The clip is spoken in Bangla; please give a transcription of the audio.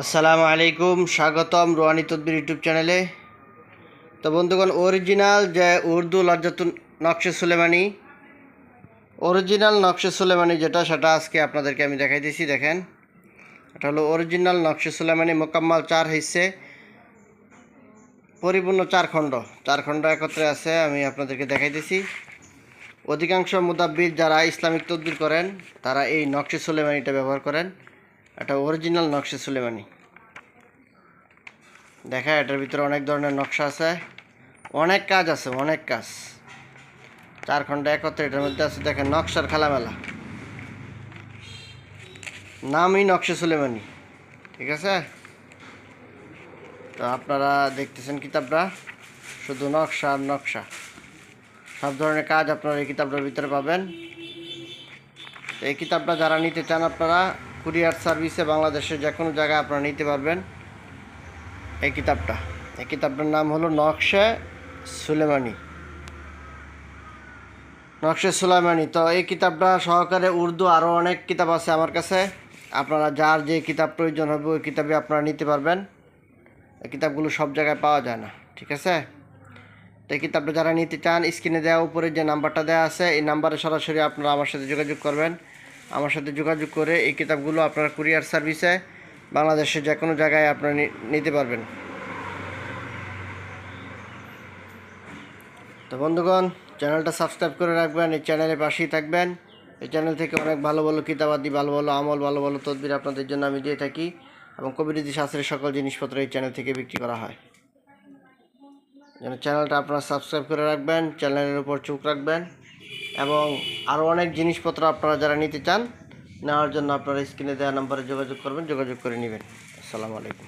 আসসালামু আলাইকুম, স্বাগতম রোহানি তদ্বির ইউটিউব চ্যানেলে। তো বন্ধুগণ, অরিজিনাল যে উর্দু লজ্জাতুন নকশে সুলেমানি, অরিজিনাল নকশে সুলেমানি যেটা, সেটা আজকে আপনাদেরকে আমি দেখাইতেছি দেখেন। এটা হলো অরিজিনাল নকশে সুলেমানি, মোকাম্মাল চার হিসে পরিপূর্ণ চার খণ্ড। চার খণ্ড একত্রে আছে, আমি আপনাদেরকে দেখাই দেখাইতেছি অধিকাংশ মুদাব্বির যারা ইসলামিক তদ্বির করেন, তারা এই নকশে সুলেমানিটা ব্যবহার করেন। এটা অরিজিনাল নকশা সুলেমানি। দেখা, এটার ভিতরে অনেক ধরনের নকশা আছে। অনেক কাজ আছে, অনেক কাজ। চার ঘণ্টা একত্রে এটার মধ্যে আছে, দেখেন, নকশার খেলামেলা। নামই নকশা সুলেমানি, ঠিক আছে? তো আপনারা দেখতেছেন কিতাবটা, শুধু নকশা আর নকশা। সব ধরনের কাজ আপনারা এই কিতাবটার ভিতরে পাবেন। এই কিতাবটা যারা নিতে চান আপনারা কুরিয়ার সার্ভিসে বাংলাদেশের যে কোনো জায়গায় আপনারা নিতে পারবেন এই কিতাবটা। এই কিতাবটার নাম হলো নকশে সুলেমানি। নকশে সুলেমানি। তো এই কিতাবটা সহকারে উর্দু আরও অনেক কিতাব আছে আমার কাছে। আপনারা যার যে কিতাব প্রয়োজন হবে ওই কিতাবে আপনারা নিতে পারবেন। এই কিতাবগুলো সব জায়গায় পাওয়া যায় না, ঠিক আছে? তো এই কিতাবটা যারা নিতে চান, স্ক্রিনে দেওয়া উপরে যে নাম্বারটা দেওয়া আছে, এই নাম্বারে সরাসরি আপনারা আমার সাথে যোগাযোগ করবেন। আমার সাথে যোগাযোগ করে এই কিতাবগুলো আপনারা কুরিয়ার সার্ভিসে বাংলাদেশের যে কোনো জায়গায় আপনারা নিতে পারবেন। তো বন্ধুগণ, চ্যানেলটা সাবস্ক্রাইব করে রাখবেন, এই চ্যানেলের পাশেই থাকবেন। এই চ্যানেল থেকে অনেক ভালো ভালো কিতাবাদি, ভালো ভালো আমল, ভালো ভালো তদবির আপনাদের জন্য আমি দিয়ে থাকি এবং কবিরীতি শাস্ত্রের সকল জিনিসপত্র এই চ্যানেল থেকে বিক্রি করা হয়। যেন চ্যানেলটা আপনারা সাবস্ক্রাইব করে রাখবেন, চ্যানেলের উপর চোখ রাখবেন। এবং আরও অনেক জিনিসপত্র আপনারা যারা নিতে চান, নেওয়ার জন্য আপনারা স্ক্রিনে দেওয়া নাম্বারে যোগাযোগ করবেন, যোগাযোগ করে নেবেন। আসসালামু আলাইকুম।